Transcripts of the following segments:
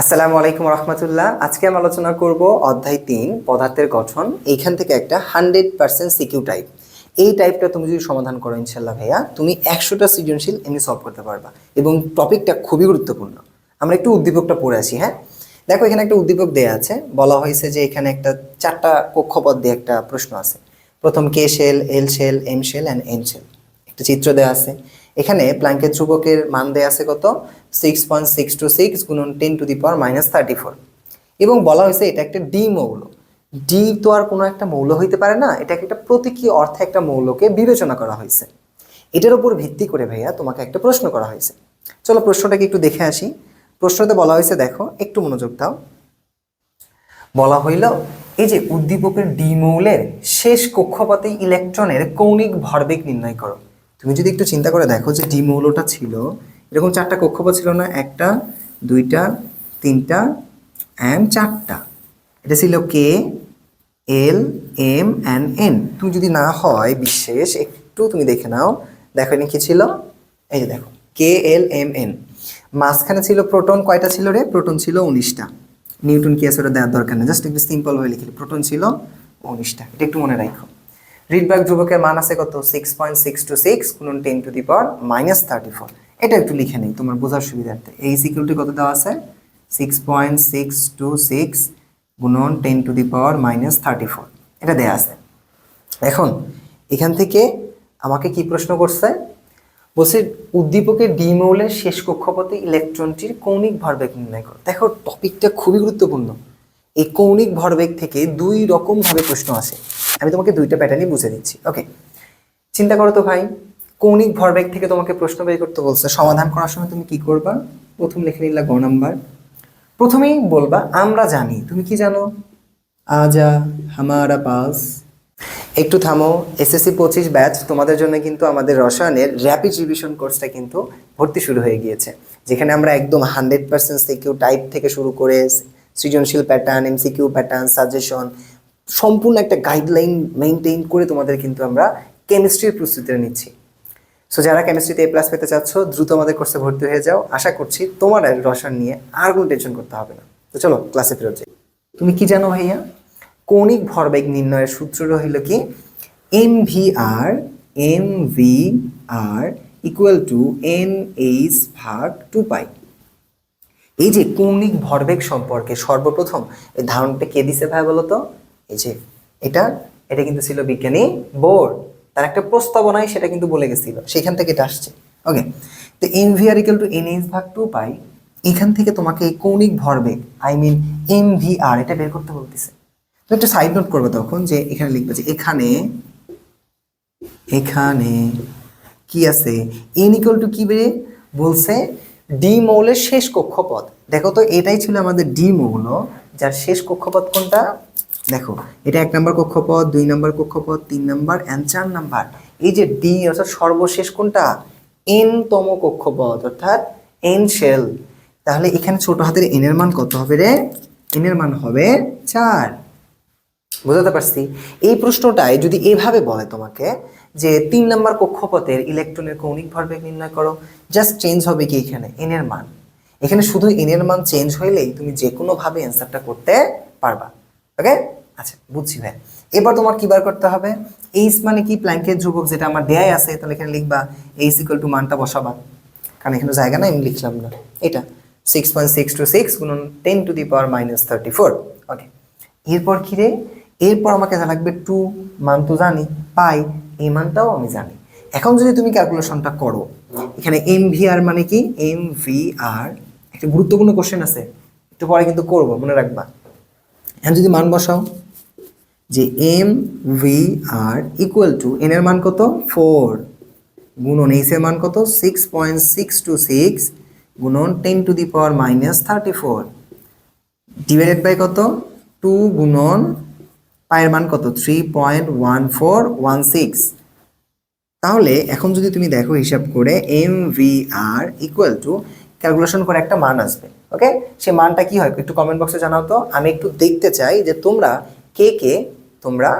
আসসালামু আলাইকুম রহমতুল্লাহ। আজকে আমি আলোচনা করব অধ্যায় তিন, পদার্থের গঠন। এইখান থেকে একটা হান্ড্রেড পার্সেন্ট সিকিউ টাইপ। এই টাইপটা তুমি যদি সমাধান করো ইনশাল্লাহ ভাইয়া, তুমি একশোটা সৃজনশীল এমনি সলভ করতে পারবা। এবং টপিকটা খুবই গুরুত্বপূর্ণ। আমরা একটু উদ্দীপকটা পড়ে আসি হ্যাঁ? দেখো, এখানে একটা উদ্দীপক দেয়া আছে। বলা হয়েছে যে এখানে একটা চারটা কক্ষপথ দিয়ে একটা প্রশ্ন আছে। প্রথম K shell, L shell, M shell and N shell. একটা চিত্র দেওয়া আছে। এখানে প্ল্যাঙ্কের ধ্রুবকের মান দেওয়া আছে কত? Six point six two six গুণন ten to the power minus thirty four এবং বলা হয়েছে এটা একটা ডি মৌল। ডি তো আর কোনো একটা মৌল হইতে পারে না, এটাকে একটা প্রতীকী অর্থে একটা মৌলকে বিবেচনা করা হয়েছে। এটার উপর ভিত্তি করে ভাইয়া তোমাকে একটা প্রশ্ন করা হয়েছে। চলো প্রশ্নটাকে একটু দেখে আসি। প্রশ্নতে বলা হয়েছে, দেখো, একটু মনোযোগ দাও। বলা হইল, এই যে উদ্দীপকের ডি মৌলের শেষ কক্ষপথে ইলেকট্রনের কৌণিক ভরবেগ নির্ণয় করো। তুমি যদি একটু চিন্তা করে দেখো যে ডি মৌলটা ছিল, এরকম চারটা কক্ষপথ ছিল না? একটা, দুইটা, তিনটা অ্যান্ড চারটা। এটা ছিল K L M and N তুমি যদি না হয় বিশেষ, একটু তুমি দেখে নাও। দেখো এখানে কি ছিল? এই যে দেখো কে এল এম এন মাঝখানে ছিল প্রোটন, কয়টা ছিল রে? প্রোটন ছিল উনিশটা। নিউটন কি আছে ওটা দেওয়ার দরকার নেই, জাস্ট একটু সিম্পল হয়ে লিখলি প্রোটন ছিল উনিশটা। এটা একটু মনে রাখো। রিডবার্গ ধ্রুবকের মান আছে কত? Six point six two six গুণন ten to the power minus thirty four এটা একটু লিখে নেই, তোমার বোঝার সুবিধার্থে। এই সিকিউরিটি কত দেওয়া আছে? Six point six two six গুণন ten to the power minus thirty four এটা দেওয়া আছে। এখন, এখান থেকে আমাকে কি প্রশ্ন করছে? বলছে, উদ্দীপকের ডি মৌলের শেষ কক্ষপথে ইলেকট্রনটির কৌণিক ভরবেগ নির্ণয় করো। দেখো টপিকটা খুবই গুরুত্বপূর্ণ। এই কৌণিক ভরবেগ থেকে দুই রকম ভাবে প্রশ্ন আসে। আমি তোমাকে দুইটা প্যাটার্নই বুঝে দিচ্ছি ওকে চিন্তা করো তো ভাই, কৌণিক ভরবেগ থেকে তোমাকে প্রশ্ন বের করতে বলছে, সমাধান করার সময় তুমি কি করবা? প্রথম লিখে নিলা গ নাম্বার। প্রথমেই বলবা, আমরা জানি। তুমি কি জানো? আজা হামারা পাস। একটু থামো, এসএসসি পঁচিশ ব্যাচ, তোমাদের জন্য কিন্তু আমাদের রসায়নের র্যাপিড রিভিশন কোর্সটা কিন্তু ভর্তি শুরু হয়ে গিয়েছে। যেখানে আমরা একদম হান্ড্রেড পার্সেন্ট সিকিউ টাইপ থেকে শুরু করে সৃজনশীল প্যাটার্ন এমসিকিউ প্যাটার্ন সাজেশন সম্পূর্ণ একটা গাইডলাইন মেনটেন করে তোমাদের কিন্তু আমরা কেমিস্ট্রির প্রস্তুতিটা নিচ্ছি। সো যারা কেমিস্ট্রিতে এ প্লাস পেতে চাচ্ছ, দ্রুত আমাদের কোর্সে ভর্তি হয়ে যাও। আশা করছি তোমার রসায়ন নিয়ে আর কোনো টেনশন করতে হবে না। তো চলো ক্লাসে ফেরত যাই। তুমি কি জানো ভাইয়া? কৌণিক ভরবেগ নির্ণয়ের সূত্র রইল কি? M V R M V R equal to N H ভাগ টু পাই এই যে কৌণিক ভরবেগ সম্পর্কে সর্বপ্রথম এই ধারণাটা কে দিছে ভাই বলতো? এই যে এটা এটা কিন্তু ছিল বিজ্ঞানী বোর্ড তার একটা প্রস্তাবনায় সেটা কিন্তু বলে গেছিল। সেখান থেকে এটা আসছে। ওকে তো M V R equal to N H ভাগ টু পাই এখান থেকে তোমাকে কৌণিক ভরবেগ I mean M V R এটা বের করতে বলতেছে। তো একটা সাইড নোট করবে তখন যে এখানে লিখবে যে এখানে এখানে কি আছে? এন ইকুয়াল টু কি বেরে বলছে ডি মৌলের শেষ কক্ষপথ। দেখো তো, এটাই ছিল আমাদের ডি মৌল, যার শেষ কক্ষপথ কোনটা? দেখো, এটা এক নম্বর কক্ষপথ, দুই নম্বর কক্ষপথ, তিন নম্বর অ্যান্ড চার নাম্বার। এই যে ডি, অর্থাৎ সর্বশেষ কোনটা? এন তম কক্ষপথ, অর্থাৎ এন শেল তাহলে এখানে ছোট হাতের এন এর মান কত হবে রে? এন এর মান হবে চার। বুঝতে পারছি? এই প্রশ্নটায় যদি এভাবে বলে তোমাকে যে তিন নম্বর কক্ষপথের ইলেকট্রনের কৌণিক ভরবেগ নির্ণয় করো। জাস্ট চেঞ্জ হবে কি এখানে? এন এর মান। এখানে শুধু এন এর মান চেঞ্জ হইলেই তুমি যে কোনো ভাবে অ্যান্সারটা করতে পারবা। ওকে আচ্ছা বুঝছি ভাই। এবার তোমার কি বার করতে হবে? এইচ মানে কি? প্ল্যাঙ্কের ধ্রুবক যেটা আমার দেয়াই আছে, তাহলে এখানে লিখবা এইচ ইকুয়াল টু মানটা বসাবা। কারণ এখানে জায়গা না আমি লিখলাম না। এটা। Six point six two six গুণন ten to the power minus thirty four okay এরপর কি রে? এরপর আমাকে যা লাগবে টু মান তো জানি, পাই। এই মানটাও আমি জানি। এখন যদি তুমি ক্যালকুলেশনটা করো, এখানে এম ভি আর মানে কি? এম ভি আর একটা গুরুত্বপূর্ণ কোশ্চেন আছে। একটু পরে কিন্তু করব, মনে রাখবা। এখন যদি মান বসাও, যে M V R equal to N এর মান কত? ফোর গুণন এইচ এর মান কত? Six point six two six গুণন ten to the power minus thirty four divided by কত? টু গুণন পায়ের মান কত? Three point one four one six তাহলে এখন যদি তুমি দেখো হিসাব করে M V R equal to calculation করে একটা মান আসবে ওকে সে মানটা কি হয়? একটু কমেন্ট বক্সে জানাও তো। আমি একটু দেখতে চাই যে তোমরা কে কে তোমরা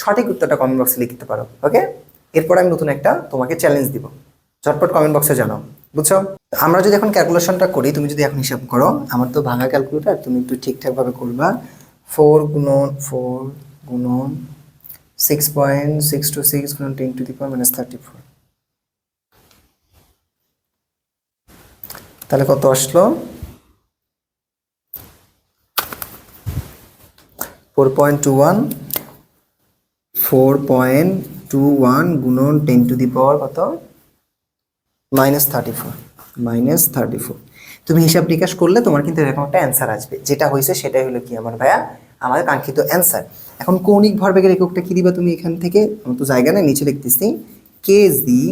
সঠিক উত্তরটা কমেন্ট বক্সে লিখতে পারো ওকে এরপর আমি নতুন একটা তোমাকে চ্যালেঞ্জ দিব। ঝটপট কমেন্ট বক্সে জানাও, বুঝছ? আমরা যদি এখন ক্যালকুলেশনটা করি, তুমি যদি এখন হিসাব করো, আমার তো ভাঙা ক্যালকুলেটার তুমি একটু ঠিকঠাকভাবে করবা। ফোর গুণন ফোর গুণন six point six two six গুণন ten to the power minus thirty four তাহলে কত আসলো? Four point two one four point two one গুণন টেন টু দি পাওয়ার কত? Minus thirty four minus thirty four তুমি হিসাব নিকাশ করলে তোমার কিন্তু এরকম একটা অ্যান্সার আসবে। যেটা হয়েছে সেটাই হলো কি আমার ভাইয়া? আমাদের কাঙ্ক্ষিত অ্যান্সার এখন কৌণিক ভরবেগের এককটা কি দিবা তুমি এখান থেকে? আমার তো জায়গা নেই, নিচে লিখতেছি kg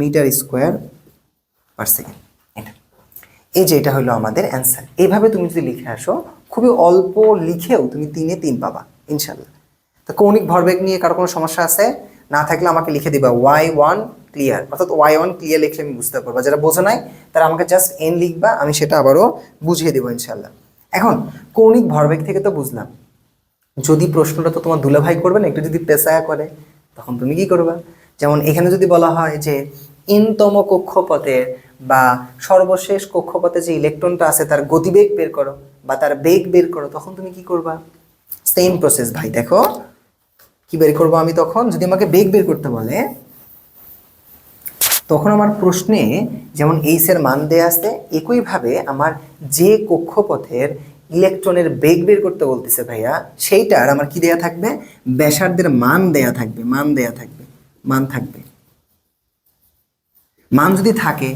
metre square per second. এই যে এটা হলো আমাদের অ্যান্সার এইভাবে তুমি যদি লিখে আসো, খুবই অল্প লিখেও তুমি তিনে তিন পাবা ইনশাল্লাহ তো কৌণিক ভরবেগ নিয়ে কারও কোনো সমস্যা আছে? না থাকলে আমাকে লিখে দিবা ওয়াই ওয়ান ক্লিয়ার অর্থাৎ ওয়াই ওয়ান ক্লিয়ার লিখলে আমি বুঝতে পারব। যারা বোঝো নাই, তারা আমাকে জাস্ট এন লিখবা, আমি সেটা আবারও বুঝিয়ে দেবো ইনশাল্লাহ এখন, কৌণিক ভরবেগ থেকে তো বুঝলাম। যদি প্রশ্নটা তো তোমার দুলাভাই করবে না, একটু যদি পেশায়া করে, তখন তুমি কি করবা? যেমন এখানে যদি বলা হয় যে ইনতম কক্ষপথের বা সর্বশেষ কক্ষপথে যে ইলেকট্রনটা আছে, তার গতিবেগ বের করো বা তার বেগ বের করো, তখন তুমি কি করবা? সেম প্রসেস ভাই। দেখো, কি বের করব আমি তখন? যদি আমাকে বেগ বের করতে বলে, তখন আমার প্রশ্নে যেমন এইচ এর মান দেয়া আছে, একইভাবে আমার যে কক্ষপথের ইলেকট্রনের বেগ বের করতে বলতেছে ভাইয়া, সেইটার আমার কি দেয়া থাকবে? ব্যাসার্ধের মান দেয়া থাকবে, মান দেয়া থাকবে, মান থাকবে। মান যদি থাকে,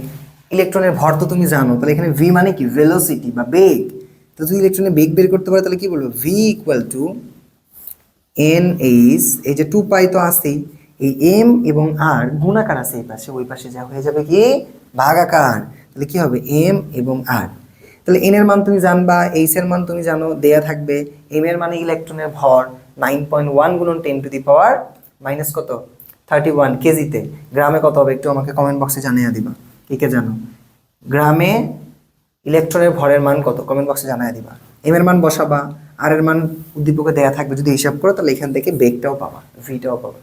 ইলেকট্রনের ভর তো তুমি জানো, তাহলে এখানে ভি মানে কি? ভেলোসিটি বা বেগ। তো যদি ইলেকট্রনের বেগ বের করতে পারে, তাহলে কি বলব? V equal to N H এই যে টু পাই তো আছেই, এই এম এবং আর গুণাকার আছে এই পাশে, ওই পাশে যা হয়ে যাবে কি? ভাগাকার। তাহলে কি হবে? এম এবং আর তাহলে এন এর মান তুমি জানবা এইচ এর মান তুমি জানো, দেয়া থাকবে। এম এর মানে ইলেকট্রনের ভর নাইন পয়েন্ট ওয়ান গুণন ten to the power minus কত? থার্টি ওয়ান কেজিতে। গ্রামে কত হবে? একটু আমাকে কমেন্ট বক্সে জানিয়ে দিবা। কে কে জানো? গ্রামে ইলেকট্রনের ভরের মান কত? কমেন্ট বক্সে জানিয়ে দিবা। এম এর মান বসাবা। আর এর মান উদ্দীপকে দেয়া থাকবে। যদি হিসাব করো, তাহলে এখান থেকে বেগটাও পাবা, ভিটাও পাবা।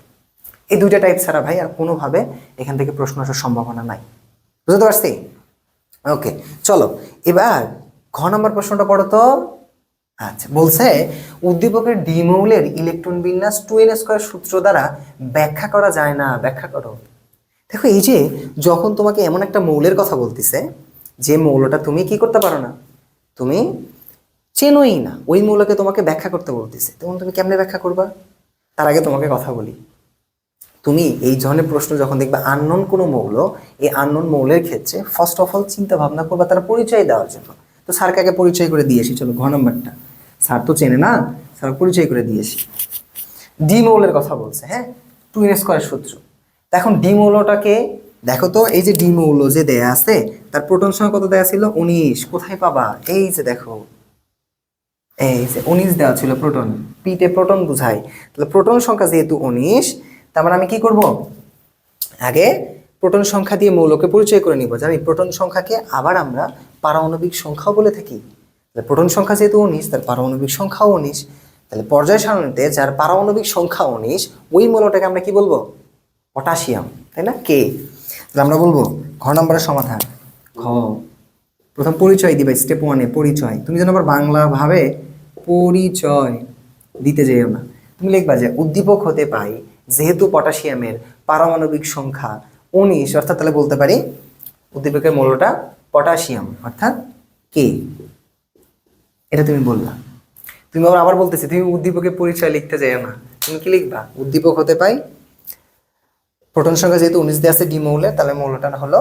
এই দুইটা টাইপ ছাড়া ভাই আর কোনোভাবে এখান থেকে প্রশ্ন আসার সম্ভাবনা নাই। বুঝতে পারছি? ওকে চলো। এবার ঘ নম্বর প্রশ্নটা পড়ো তো। আচ্ছা বলছে, উদ্দীপকের ডিমৌলের ইলেকট্রন বিন্যাস টু এন স্কোয়ার সূত্র দ্বারা ব্যাখ্যা করা যায় না, ব্যাখ্যা করো। দেখো, এই যে যখন তোমাকে এমন একটা মৌলের কথা বলতেছে, যে মৌলটা তুমি কি করতে পারো না? তুমি চেনোই না, ওই মৌলকে তোমাকে ব্যাখ্যা করতে বলতেছে। তখন তুমি কেমনে ব্যাখ্যা করবা? তার আগে তোমাকে কথা বলি। তুমি এই ধরনের প্রশ্ন যখন দেখবে আননোন কোনো মৌল, এই আননোন মৌলের ক্ষেত্রে ফার্স্ট অফ অল চিন্তা ভাবনা করবা তার পরিচয় দেওয়ার জন্য। তো স্যারকে আগে পরিচয় করে দিয়েছি চলো ঘ নম্বরটা। স্যার তো চেনে না, স্যার পরিচয় করে দিয়েছি ডি মৌলের কথা বলছে হ্যাঁ? টু এন স্কোয়ার সূত্র। এখন ডি মৌলটাকে, দেখো তো, এই যে ডি মৌল যে দেয়া আছে, তার প্রোটন সংখ্যা কত দেয়া ছিল? উনিশ। কোথায় পাবা? এই যে দেখো। এই যে উনিশ দেওয়া ছিল প্রোটন পিতে প্রোটন বুঝাই। তাহলে প্রোটন সংখ্যা যেহেতু উনিশ তার মানে আমি কি করব? আগে প্রোটন সংখ্যা দিয়ে মৌলকে পরিচয় করে নিব। জানি প্রোটন সংখ্যাকে আবার আমরা পারমাণবিক সংখ্যাও বলে থাকি। তাহলে প্রোটন সংখ্যা যেহেতু উনিশ তার পারমাণবিক সংখ্যাও উনিশ। তাহলে পর্যায় সারণীতে যার পারমাণবিক সংখ্যা উনিশ, ওই মৌলটাকে আমরা কি বলব? পটাশিয়াম, তাই না? কে? তাহলে আমরা বলব ঘ নম্বরের সমাধান। ঘ। প্রথম পরিচয় দিবে স্টেপ ওয়ানে পরিচয়। তুমি যেন আবার বাংলা ভাবে পরিচয় দিতে যেও না। তুমি লিখবা যে উদ্দীপক হতে পাই যেহেতু পটাশিয়ামের পারমাণবিক সংখ্যা উনিশ, অর্থাৎ তাহলে বলতে পারি উদ্দীপকের মূলটা পটাশিয়াম, অর্থাৎ কে এটা তুমি বললা। তুমি আবার আবার বলতেছি, তুমি উদ্দীপকের পরিচয় লিখতে যেও না। তুমি কি লিখবা? উদ্দীপক হতে পাই প্রোটন সংখ্যা যেহেতু উনিশ দিয়ে আছে ডি মৌলের, তাহলে মৌলটা হলো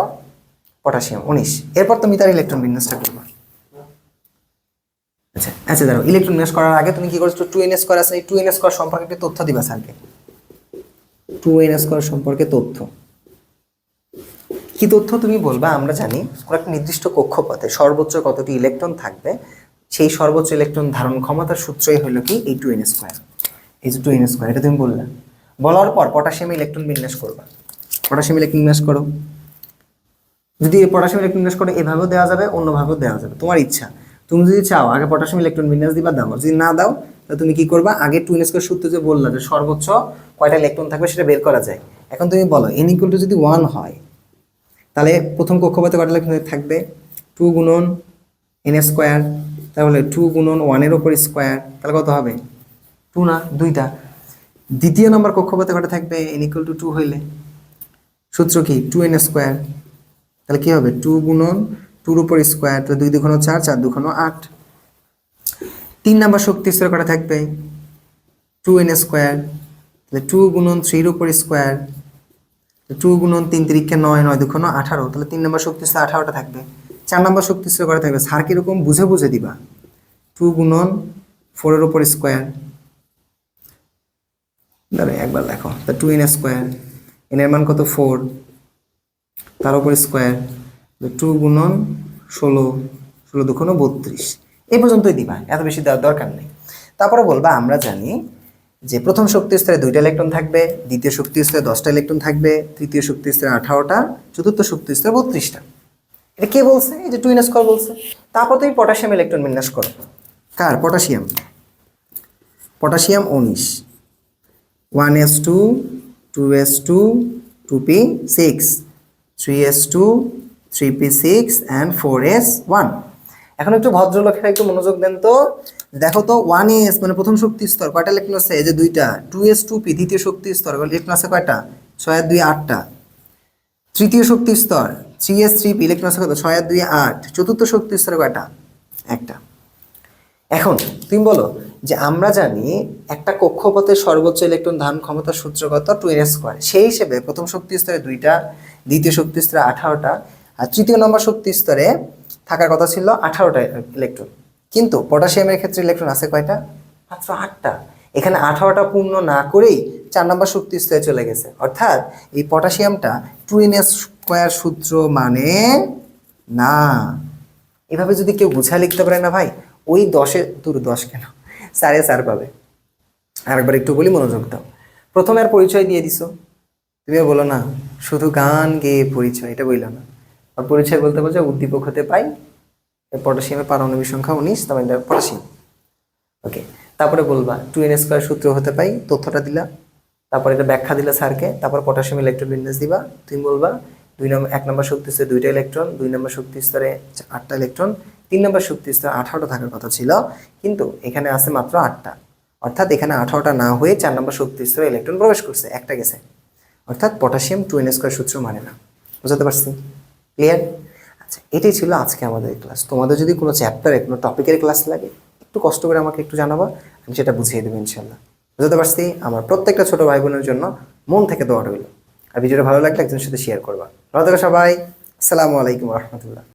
পটাশিয়াম, উনিশ। এরপর তুমি তার ইলেকট্রন বিন্যাসটা করবা। আচ্ছা আচ্ছা দাঁড়াও, ইলেকট্রন বিন্যাস করার আগে তুমি কি করছ? টু এন স্কোয়ার আছে, এই টু এন এস স্কোয়ার সম্পর্কে একটি তথ্য দিবা স্যারকে। টু এন স্কোয়ার সম্পর্কে তথ্য। কি তথ্য তুমি বলবা? আমরা জানি কোনো একটা নির্দিষ্ট কক্ষপথে সর্বোচ্চ কতটি ইলেকট্রন থাকবে, সেই সর্বোচ্চ ইলেকট্রন ধারণ ক্ষমতার সূত্রই হলো কি? এই টু এন স্কোয়ার। এই যে টু এন স্কোয়ার, এটা তুমি বললা। বলার পর পটাশিয়াম ইলেকট্রন বিন্যাস করবা। পটাশিয়াম ইলেকট্রন বিন্যাস করো। যদি এই পটাশিয়াম ইলেকট্রন বিন্যাস করে এভাবেও দেওয়া যাবে, অন্যভাবেও দেওয়া যাবে। তোমার ইচ্ছা। তুমি যদি চাও আগে পটাশিয়াম ইলেকট্রন বিন্যাস দিবা, দাও। যদি না দাও, তাহলে তুমি কি করবা? আগে টু এনস্কোয়ার সূত্র যে বললা যে সর্বোচ্চ কয়টা ইলেকট্রন থাকবে সেটা বের করা যায়। এখন তুমি বলো এন ইকুয়াল টু যদি ওয়ান হয়, তাহলে প্রথম কক্ষপথে কটা ইলেকট্রন থাকবে? টু গুণন এন স্কোয়ার তাহলে টু গুণন ওয়ানের ওপর স্কোয়ার তাহলে কত হবে? টু না, দুইটা। দ্বিতীয় নম্বর কক্ষপথে কটা থাকবে? এন ইকুয়াল টু টু হইলে। সূত্র কি? টু এন স্কোয়ার তাহলে কি হবে? টু গুণন টুর উপর স্কোয়ার তাহলে দুই দুগুণ চার চার দুগুণ আট। তিন নম্বর শক্তি স্তর কটা থাকবে? টু এন স্কোয়ার টু গুণন থ্রির উপর স্কোয়ার টু গুণন তিন তিরিখে নয় নয় দুগুণ আঠারো, তাহলে তিন নম্বর শক্তি স্তর আঠারোটা থাকবে। চার নম্বর শক্তি স্তর কটা থাকবে? সার কীরকম বুঝে বুঝে দিবা। টু গুণন ফোরের উপর স্কোয়ার দাঁড়া একবার দেখো। তা টু এন স্কোয়ার এন এর মান কত? ফোর তার উপর স্কোয়ার টু গুণন ষোলো ষোলো দুগুণ বত্রিশ। এই পর্যন্তই দিবা, এত বেশি দেওয়ার দরকার নেই। তারপরে বলবা, আমরা জানি যে প্রথম শক্তি স্তরে দুইটা ইলেকট্রন থাকবে, দ্বিতীয় শক্তি স্তরে দশটা ইলেকট্রন থাকবে, তৃতীয় শক্তি স্তরে আঠারোটা, চতুর্থ শক্তি স্তরে বত্রিশটা। এটা কে বলছে? এই যে টুইন স্কোয়ার বলছে। তারপর তুমি পটাশিয়াম ইলেকট্রন বিন্যাস করো। কার? পটাশিয়াম পটাশিয়াম উনিশ। One S two two S two two P six three S two three P six and four S one এখন একটু ভদ্রলোকেরা একটু মনোযোগ দেন তো। দেখো তো ওয়ান এস মানে প্রথম শক্তি স্তর, কয়টা ইলেকট্রন আছে এই যে দুইটা টু এস টু পি দ্বিতীয় শক্তি স্তর ইলেকট্রন কয়টা? ছয় আর দুই আটটা। তৃতীয় শক্তি স্তর three S three P electron আছে কত ছয় আর দুই আট। চতুর্থ শক্তি স্তরে কয়টা? একটা। এখন, তুমি বলো যে আমরা জানি একটা কক্ষপথের সর্বোচ্চ ইলেকট্রন ধারণ ক্ষমতা সূত্রগত টু এন স্কোয়ার সেই হিসেবে প্রথম শক্তি স্তরে দুইটা, দ্বিতীয় শক্তি স্তরে আঠারোটা, আর তৃতীয় নম্বর শক্তি স্তরে থাকার কথা ছিল আঠারোটা ইলেকট্রন কিন্তু পটাশিয়ামের ক্ষেত্রে ইলেকট্রন আছে কয়টা? মাত্র আটটা। এখানে আঠারোটা পূর্ণ না করেই চার নম্বর শক্তি স্তরে চলে গেছে। অর্থাৎ এই পটাশিয়ামটা টু এন স্কোয়ার সূত্র মানে না। এভাবে যদি কেউ গুছা লিখতে পারে না ভাই, ওই দশে দূর দশ কেন? সাড়ে চার পাবে। আরেকবার একটু বলি, মনোযোগ দাও। প্রথমে আর পরিচয় দিয়ে দিছো। তুমি বলো না, শুধু গান গেয়ে পরিচয়, এটা বলল না। আর পরিচয় বলতে বলছে উদ্দীপক হতে পাই পটাশিয়ামের পারমাণবিক সংখ্যা উনিশ তবে এটা পটাশিয়াম। ওকে তারপরে বলবা, টু এন স্কোয়ার সূত্র হতে পাই, তথ্যটা দিলা, তারপরে এটা ব্যাখ্যা দিলা স্যারকে, তারপর পটাশিয়াম ইলেকট্রন বিন্যাস দিবা, তুমি বলবা, দুই নম্বর এক নম্বর শক্তি স্তরে দুইটা ইলেকট্রন দুই নম্বর শক্তি স্তরে আটটা ইলেকট্রন তিন নম্বর শক্তি স্তরে আঠারোটা থাকার কথা ছিল, কিন্তু এখানে আছে মাত্র আটটা। অর্থাৎ এখানে আঠারোটা না হয়ে চার নম্বর শক্তি স্তরে ইলেকট্রন প্রবেশ করছে, একটা গেছে। অর্থাৎ পটাশিয়াম টু এন স্কোয়ার সূত্র মানে না। বুঝতে পারছি? ক্লিয়ার আচ্ছা এটাই ছিল আজকে আমাদের ক্লাস তোমাদের যদি কোনো চ্যাপ্টারে কোনো টপিকের ক্লাস লাগে, একটু কষ্ট করে আমাকে একটু জানাবা, আমি সেটা বুঝিয়ে দেবো ইনশাল্লাহ বুঝতে পারছি? আমার প্রত্যেকটা ছোটো ভাই বোনের জন্য মন থেকে দোয়া রইল। আর ভিডিওটা ভালো লাগলে একজনের সাথে শেয়ার করবা। ভালো থাকো সবাই। আসসালামু আলাইকুম রহমতুল্লাহ।